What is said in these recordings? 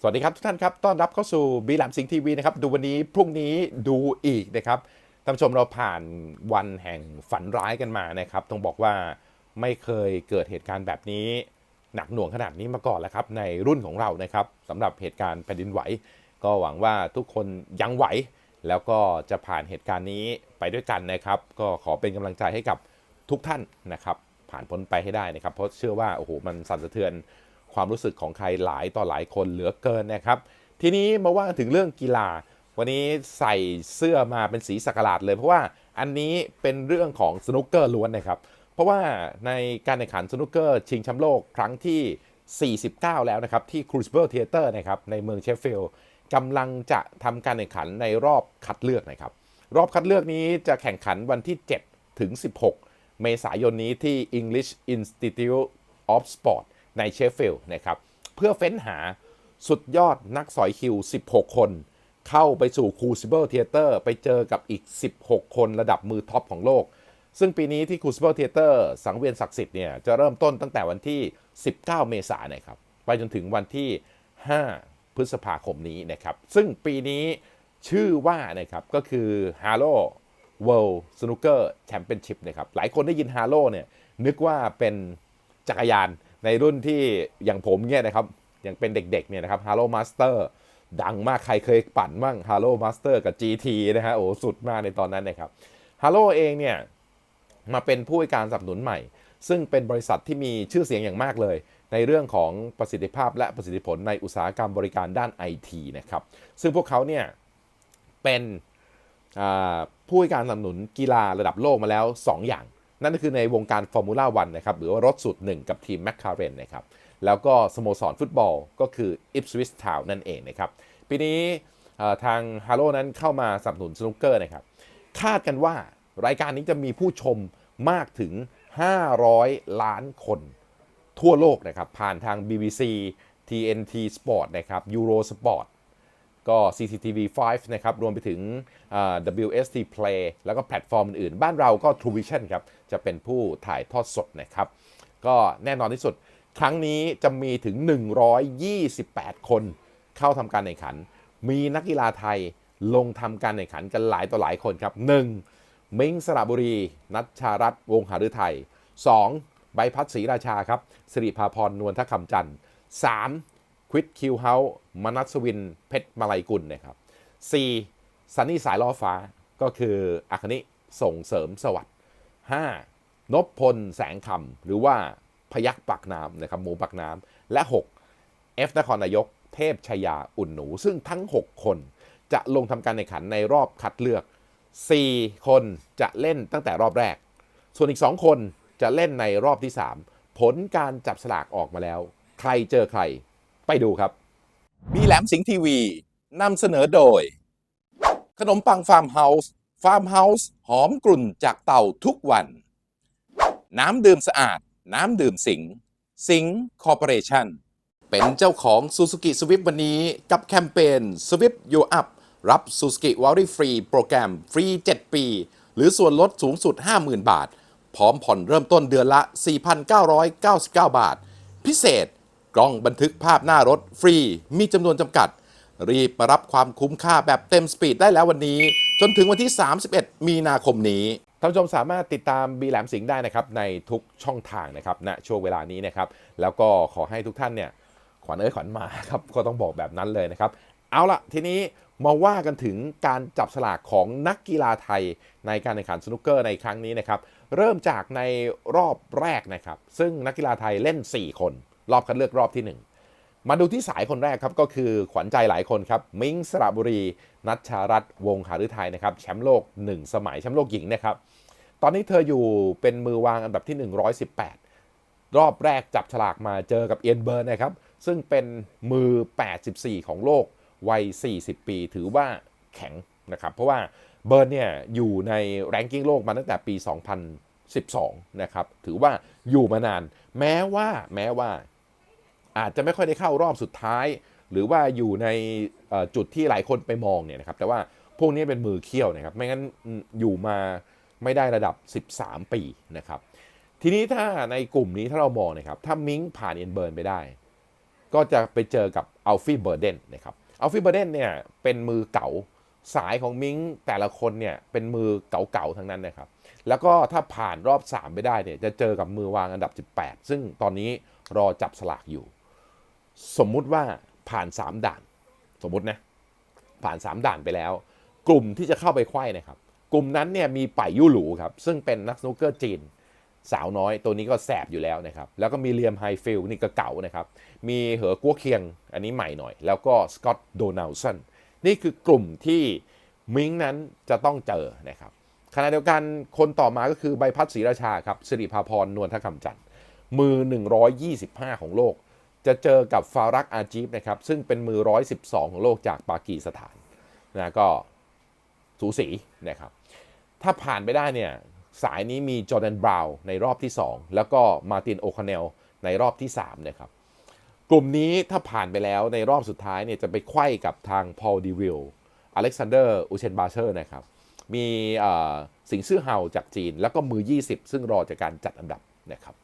สวัสดีครับทุกท่านครับ ต้อนรับเข้าสู่บีแลมสิงทีวีนะครับ ดูวันนี้พรุ่งนี้ดูอีกนะครับท่านผู้ชมเราผ่านวันแห่งฝันร้ายกันมานะครับ ต้องบอกว่าไม่เคยเกิดเหตุการณ์แบบนี้ หนักหน่วงขนาดนี้มาก่อนแล้วครับ ในรุ่นของเรานะครับสำหรับเหตุการณ์แผ่นดินไหว ก็หวังว่าทุกคนยังไหว แล้วก็จะผ่านเหตุการณ์นี้ไปด้วยกันนะครับ ก็ขอเป็นกำลังใจให้กับทุกท่านนะครับ ผ่านพ้นไปให้ได้นะครับ เพราะเชื่อว่าโอ้โหมันสั่นสะเทือน ความรู้สึกของใครหลายต่อหลายคนเหลือเกินนะครับ ทีนี้มาว่าถึงเรื่องกีฬา วันนี้ใส่เสื้อมาเป็นสีสักหลาดเลย เพราะว่าอันนี้เป็นเรื่องของสนุกเกอร์ล้วนนะครับ เพราะว่าในการแข่งขันสนุกเกอร์ชิงแชมป์โลกครั้งที่ 49 แล้วนะครับ ที่ Crucible Theatre นะครับในเมืองเชฟฟิลด์กำลังจะทำการแข่งขันในรอบคัดเลือกนะครับ รอบคัดเลือกนี้จะแข่งขันวันที่ 7 ถึง 16 เมษายนนี้ที่ English Institute of Sport ในเชฟฟิลด์นะครับ เพื่อเฟ้นหาสุดยอดนักสอยคิว 16 คน เข้าไปสู่ Crucible Theatre ไปเจอกับอีก 16 คนระดับมือท็อปของโลก ซึ่งปีนี้ที่ Crucible Theatre สังเวียนศักดิ์สิทธิ์เนี่ยจะเริ่มต้นตั้งแต่วันที่ 19 เมษายนนะครับ ไปจนถึงวันที่ 5 พฤษภาคมนี้นะครับ ซึ่งปีนี้ชื่อว่านะครับก็คือ Halo World Snooker Championship นะครับ หลายคนได้ยิน Halo เนี่ยนึกว่าเป็นจักรยาน ในรุ่นที่อย่างผมเนี่ยนะครับยังเป็นเด็กๆเนี่ยนะครับ Halo Master ดังมากใครเคยปั่นบ้าง Halo Master กับ GT นะฮะโอ้สุดมากในตอนนั้นนะครับ Halo เองเนี่ยมาเป็นผู้ให้การสนับสนุนใหม่ ซึ่งเป็นบริษัทที่มีชื่อเสียงอย่างมากเลย ในเรื่องของประสิทธิภาพและประสิทธิผลในอุตสาหกรรมบริการด้านไอทีนะครับ ซึ่งพวกเขาเนี่ยเป็นผู้ให้การสนับสนุนกีฬาระดับโลกมาแล้ว 2 อย่าง นั่นก็คือในวงการฟอร์มูล่าวันนะครับหรือว่ารถสุดหนึ่งกับทีมแมคคาเรนนะครับแล้วก็สโมสรฟุตบอลก็คือ Ipswich Town นั่นเองนะครับปีนี้ทางฮาโลนั้นเข้ามาสนับสนุนสนุกเกอร์นะครับคาดกันว่ารายการนี้จะมีผู้ชมมากถึง 500 ล้านคนทั่วโลกนะครับผ่านทาง BBC TNT Sport นะครับ Eurosport ก็ CCTV 5 นะครับ รวมไปถึง WST Play แล้วก็แพลตฟอร์มอื่นๆ บ้านเราก็ True Vision ครับ จะเป็นผู้ถ่ายทอดสดนะครับ ก็แน่นอนที่สุด ครั้งนี้จะมีถึง 128 คนเข้าทำการแข่งขัน มีนักกีฬาไทยลงทำการแข่งขันกันหลายต่อหลายคนครับ 1. มิงสระบุรี นัชชารัตน์วงหฤทยัย 2. ใบพัดศรีราชาครับสิริภาพรนวลทคำจันทร์ 3. ควิดคิวเฮาส์มนัสวิน เพชรมาลัยกุลนะครับ 4. ซันนี่สายล่อฟ้าก็คืออัคนิส่งเสริมสวัสดิ์ 5. นพพลแสงคำหรือว่าพยักปักน้ำนะครับหมูปักน้ำและ 6. เอฟนครนายก เทพชยาอุ่นหนู ซึ่งทั้ง 6 คนจะลงทำการแข่งขันในรอบคัดเลือก 4 คนจะเล่นตั้งแต่รอบแรก ส่วนอีก 2 คนจะเล่นในรอบที่ 3 ผลการจับสลากออกมาแล้ว ใครเจอใคร ไปดูครับบีแหลมสิงห์ทีวีนำเสนอโดย ขนมปังฟาร์มเฮาส์ฟาร์มเฮาส์หอมกลุ่นจากเต่าทุกวัน น้ำดื่มสะอาด น้ำดื่มสิงห์สิงห์คอร์ปอเรชั่นเป็นเจ้าของ Suzuki Swift วันนี้กับแคมเปญ Swift You Up รับ Suzuki w a r r y Free โปรแกรมฟรี 7 ปี หรือส่วนลดสูงสุด 50,000 บาท พร้อมผ่อนเริ่มต้นเดือนละ 4,999 บาท พิเศษ กล้องบันทึกภาพหน้ารถฟรี มีจำนวนจำกัด รีบมารับความคุ้มค่าแบบเต็มสปีดได้แล้ววันนี้ จนถึงวันที่ 31 มีนาคมนี้ท่านผู้ชมสามารถติดตามบีแหลมสิงห์ได้นะครับในทุกช่องทางนะครับณช่วงเวลานี้นะครับ แล้วก็ขอให้ทุกท่านเนี่ยขวัญเอ้ยขวัญมาครับก็ต้องบอกแบบนั้นเลยนะครับ เอาละทีนี้มาว่ากันถึงการจับสลากของนักกีฬาไทยในการแข่งขันสนุกเกอร์ในครั้งนี้นะครับ เริ่มจากในรอบแรกนะครับ ซึ่งนักกีฬาไทยเล่น 4 คน รอบคัดเลือกรอบที่ 1 มาดูที่สายคนแรกครับก็คือขวัญใจหลายคนครับมิงสระบุรี นัชชารัตน์วงหาฤทัยนะครับแชมป์โลก 1 สมัยแชมป์โลกหญิงนะครับตอนนี้เธออยู่เป็นมือวางอันดับที่ 118 รอบแรกจับฉลากมาเจอกับเอียนเบิร์นนะครับซึ่งเป็นมือ 84 ของโลกวัย 40 ปี ถือว่าแข็งนะครับเพราะว่าเบิร์นเนี่ยอยู่ในแรงกิ้งโลกมาตั้งแต่ปี 2012 นะครับ ถือว่าอยู่มานาน แม้ว่าแม้ว่า อาจจะไม่ค่อยได้เข้ารอบสุดท้าย หรือว่าอยู่ในจุดที่หลายคนไปมองเนี่ยนะครับแต่ว่าพวกนี้เป็นมือเขี้ยวนะครับ ไม่งั้นอยู่มาไม่ได้ระดับ 13 ปีนะครับ ทีนี้ถ้าในกลุ่มนี้ถ้าเรามองนะครับถ้ามิงผ่านเอ็นเบิร์นไปได้ ก็จะไปเจอกับอัลฟี่เบอร์เดนนะครับอัลฟี่เบอร์เดนเนี่ยเป็นมือเก่าสายของมิงแต่ละคนเนี่ยเป็นมือเก่าๆทั้งนั้นนะครับ แล้วก็ถ้าผ่านรอบ 3 ไปได้เนี่ยจะเจอกับมือวางอันดับ 18 ซึ่งตอนนี้รอจับสลากอยู่ สมมุติว่าผ่าน 3 ด่าน สมมุตินะผ่าน 3 ด่านไปแล้ว กลุ่มที่จะเข้าไปไขว้นะครับ กลุ่มนั้นเนี่ยมีป่ายยู่หลูครับ ซึ่งเป็นนักสนุกเกอร์จีน สาวน้อยตัวนี้ก็แสบอยู่แล้วนะครับ แล้วก็มีเลียมไฮฟิลนี่ก็เก่านะครับ มีเหอกัวเคียงอันนี้ใหม่หน่อย แล้วก็สกอตโดนัลสันนี่คือกลุ่มที่มิงนั้นจะต้องเจอนะครับขณะเดียวกันคนต่อมาก็คือใบพัดศรีราชาครับสิริภาพรนวลทคำจันทร์มือ 125 ของโลก จะเจอกับฟารักอาจีฟนะครับซึ่งเป็นมือ 112 ของโลกจากปากีสถานนะก็สูสีนะครับ ถ้าผ่านไปได้เนี่ยสายนี้มีจอร์แดนบราวน์ในรอบที่ 2 แล้วก็มาตินโอคาเนลในรอบที่3นะครับกลุ่มนี้ถ้าผ่านไปแล้วในรอบสุดท้ายเนี่ยจะไปไขว้กับทางพอลดีวิลอเล็กซานเดอร์อูเชนบาเชอร์นะครับมีสิงซื่อเฮาจากจีน แล้วก็มือ 20 ซึ่งรอจากการจัดอันดับนะครับ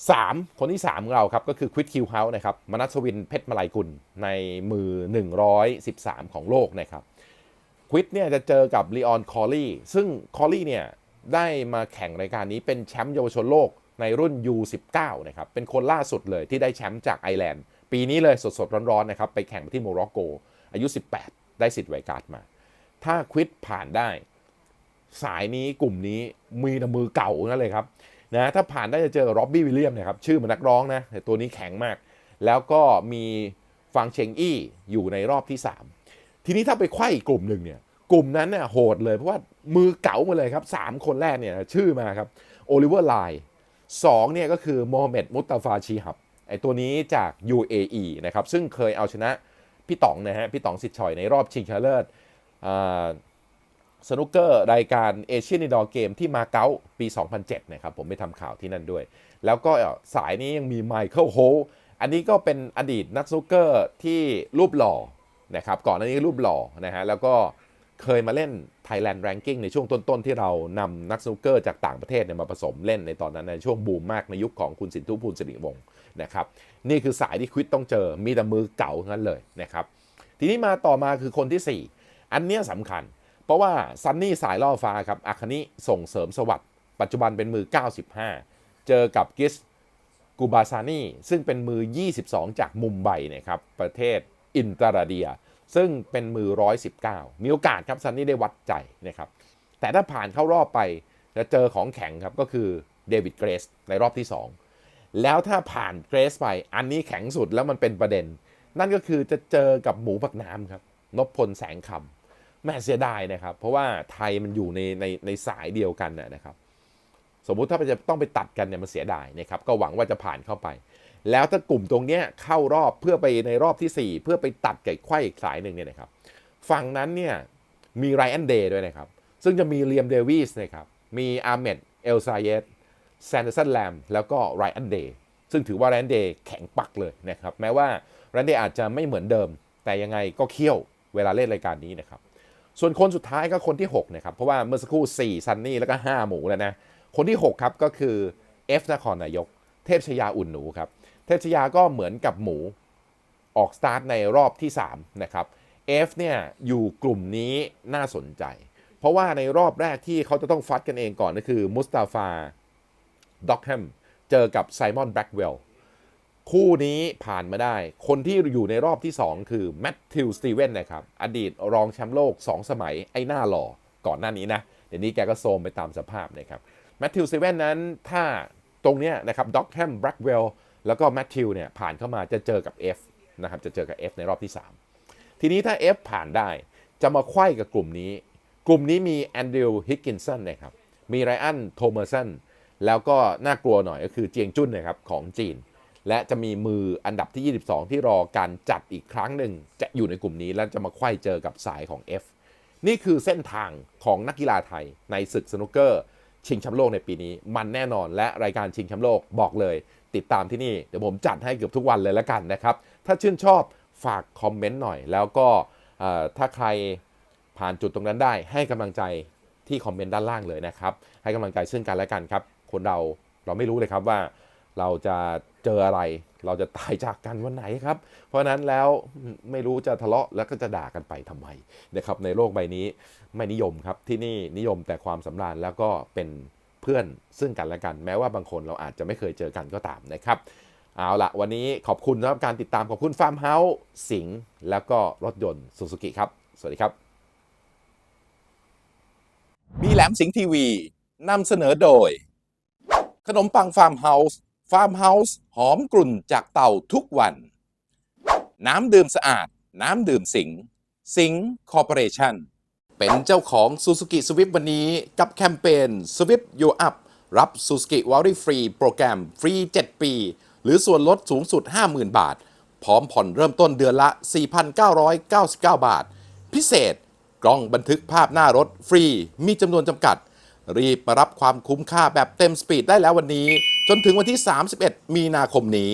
3 คนที่ 3 ของเราครับก็คือควิดคิวเฮาส์นะครับมนัสวินเพชรมาลัยกุลในมือ 113 ของโลกนะครับควิดเนี่ยจะเจอกับลีออนคอลลี่ซึ่งคอลลี่เนี่ยได้มาแข่งรายการนี้เป็นแชมป์เยาวชนโลกในรุ่น U19 นะครับเป็นคนล่าสุดเลยที่ได้แชมป์จากไอร์แลนด์ ปีนี้เลยสดๆร้อนๆนะครับไปแข่งที่โมร็อกโก อายุ 18 ได้สิทธิ์ไวการ์ดมา ถ้าควิดผ่านได้ สายนี้กลุ่มนี้มีแต่มือเก่านั่นเลยครับ นะถ้าผ่านได้จะเจอร็อบบี้วิลเลียมนะครับชื่อเหมันนักร้องนะแต่ตัวนี้แข็งมาก แล้วก็มีฟังเชงอี้อยู่ในรอบที่ 3 ทีนี้ถ้าไปไขว้อีกกลุ่มหนึ่งเนี่ยกลุ่มนั้นเนี่ยโหดเลยเพราะว่ามือเก๋ามาเลยครับ 3 คนแรกเนี่ยชื่อมาครับโอลิเวอร์ไลสองเนี่ยก็คือโมฮัมเหม็ดมุตตาฟาชีฮับไอตัวนี้จาก UAE นะครับซึ่งเคยเอาชนะพี่ต๋องนะฮะพี่ต๋องสิทธิ์ชอยในรอบชิงชนะเลิศ สนุกเกอร์รายการเอเชียนอินดอร์เกมที่มาเก๊าปี 2007 นะครับ ผมไปทำข่าวที่นั่นด้วย แล้วก็สายนี้ยังมีไมเคิลโฮอันนี้ก็เป็นอดีตนักสนุกเกอร์ที่รูปหล่อนะครับ ก่อนหน้านี้รูปหล่อนะฮะ แล้วก็เคยมาเล่น Thailand Ranking ในช่วงต้น ๆ ที่เรานำนักสนุกเกอร์จากต่างประเทศเนี่ยมาผสมเล่นในตอนนั้นในช่วงบูมมากในยุคของคุณสินทุพูลสิริวงศ์นะครับ นี่คือสายที่ควิดต้องเจอมีแต่มือเก่าทั้งนั้นเลยนะครับ ทีนี้มาต่อมาคือคนที่ 4 อันเนี้ยสำคัญ เพราะว่าซันนี่สายล่อฟ้าครับอาคานิส่งเสริมสวัสดิ์ปัจจุบันเป็นมือ 95 เจอกับกิสกูบาซานีซึ่งเป็นมือ 22 จากมุมไบนะครับประเทศอินตราเดีย ซึ่งเป็นมือ 119 มีโอกาสครับซันนี่ได้วัดใจนะครับแต่ถ้าผ่านเข้ารอบไปจะเจอของแข็งครับก็คือเดวิดเกรสในรอบที่ 2 แล้วถ้าผ่านเกรสไปอันนี้แข็งสุดแล้วมันเป็นประเด็น นั่นก็คือจะเจอกับหมูปักน้ำครับนพพลแสงคำ แม่เสียดายนะครับ เพราะว่าไทยมันอยู่ในในในสายเดียวกันนะนะครับ สมมุติถ้าจะต้องไปตัดกันเนี่ยมันเสียดายนะครับ ก็หวังว่าจะผ่านเข้าไป แล้วถ้ากลุ่มตรงเนี้ยเข้ารอบเพื่อไปในรอบที่ 4 เพื่อไปตัดไก่ไข่อีกสายหนึ่งเนี่ยนะครับ ฝั่งนั้นเนี่ยมีไรอันเดย์ด้วยนะครับ ซึ่งจะมีเลียมเดวิสนะครับ มีอาร์เมดเอลซายเยสแซนเดอร์สันแลมแล้วก็ไรอันเดย์ซึ่งถือว่าไรอันเดย์แข็งปักเลยนะครับ แม้ว่าไรอันเดย์อาจจะไม่เหมือนเดิม แต่ยังไงก็เคี่ยวเวลาเล่นรายการนี้นะครับ ส่วนคนสุดท้ายก็คนที่6นะครับเพราะว่าเมื่อสักครู่4ซันนี่แล้วก็ 5 หมูแล้วนะคนที่ 6 ครับก็คือ F นครนายก เทพชยาอุ่นหนูครับเทพชยาก็เหมือนกับหมูออกสตาร์ทในรอบที่3นะครับ F เนี่ยอยู่กลุ่มนี้น่าสนใจ เพราะว่าในรอบแรกที่เขาจะต้องฟัดกันเองก่อนก็คือมุสตาฟาด็อกแฮมเจอกับไซมอนแบ็กเวล คู่นี้ผ่านมาได้ คนที่อยู่ในรอบที่ 2 คือแมทธิวสตีเวนนะครับ อดีตรองแชมป์โลก 2 สมัยไอ้หน้าหล่อก่อนหน้านี้นะ เดี๋ยวนี้แกก็โซมไปตามสภาพนะครับแมทธิวสตีเวนนั้นถ้าตรงเนี้ยนะครับด็อกแฮมแบล็กเวลแล้วก็แมทธิวเนี่ยผ่านเข้ามาจะเจอกับ F นะครับจะเจอกับ F ในรอบที่ 3 ทีนี้ถ้า F ผ่านได้จะมาไขว้กับกลุ่มนี้ กลุ่มนี้มีแอนดริวฮิกกินสันนะครับมีไรอันโทเมอร์สันแล้วก็น่ากลัวหน่อยก็คือเจียงจุ้นนะครับของจีน และจะมีมืออันดับที่ 22 ที่รอการจัดอีกครั้งหนึ่ง จะอยู่ในกลุ่มนี้แล้วจะมาไขว้เจอกับสายของ F นี่คือเส้นทางของนักกีฬาไทยในศึกสนุกเกอร์ ชิงแชมป์โลกในปีนี้ มันแน่นอนและรายการชิงแชมป์โลกบอกเลย ติดตามที่นี่ เดี๋ยวผมจัดให้เกือบทุกวันเลยแล้วกันนะครับ ถ้าชื่นชอบฝากคอมเมนต์หน่อย แล้วก็ถ้าใครผ่านจุดตรงนั้นได้ให้กำลังใจที่คอมเมนต์ด้านล่างเลยนะครับ ให้กำลังใจซึ่งกันและกันครับ คนเราเราไม่รู้เลยครับว่า เราจะเจออะไร เราจะตายจากกันวันไหนครับ เพราะฉะนั้นแล้วไม่รู้จะทะเลาะแล้วก็จะด่ากันไปทำไมนะครับในโลกใบนี้ไม่นิยมครับที่นี่นิยมแต่ความสำราญแล้วก็เป็นเพื่อนซึ่งกันและกัน แม้ว่าบางคนเราอาจจะไม่เคยเจอกันก็ตามนะครับเอาละวันนี้ขอบคุณสำหรับการติดตามขอบคุณฟาร์มเฮาส์สิงห์แล้วก็รถยนต์ซูซูกิครับ สวัสดีครับมีแหลมสิงห์ทีวีนำเสนอโดย ขนมปังฟาร์มเฮาส์ ฟาร์มเฮาส์หอมกลุ่นจากเต่าทุกวัน น้ำดื่มสะอาด น้ำดื่มสิง สิงคอร์ปอเรชั่น เป็นเจ้าของ Suzuki Swift วันนี้กับแคมเปญ Swift You Up รับ Suzuki w a r r y Free โปรแกรมฟรี 7 ปี หรือส่วนลดสูงสุด 50,000 บาท พร้อมผ่อนเริ่มต้นเดือนละ 4,999 บาท พิเศษกล้องบันทึกภาพหน้ารถฟรี มีจำนวนจำกัด รีบมารับความคุ้มค่าแบบเต็มสปีดได้แล้ววันนี้ จนถึงวันที่ 31 มีนาคมนี้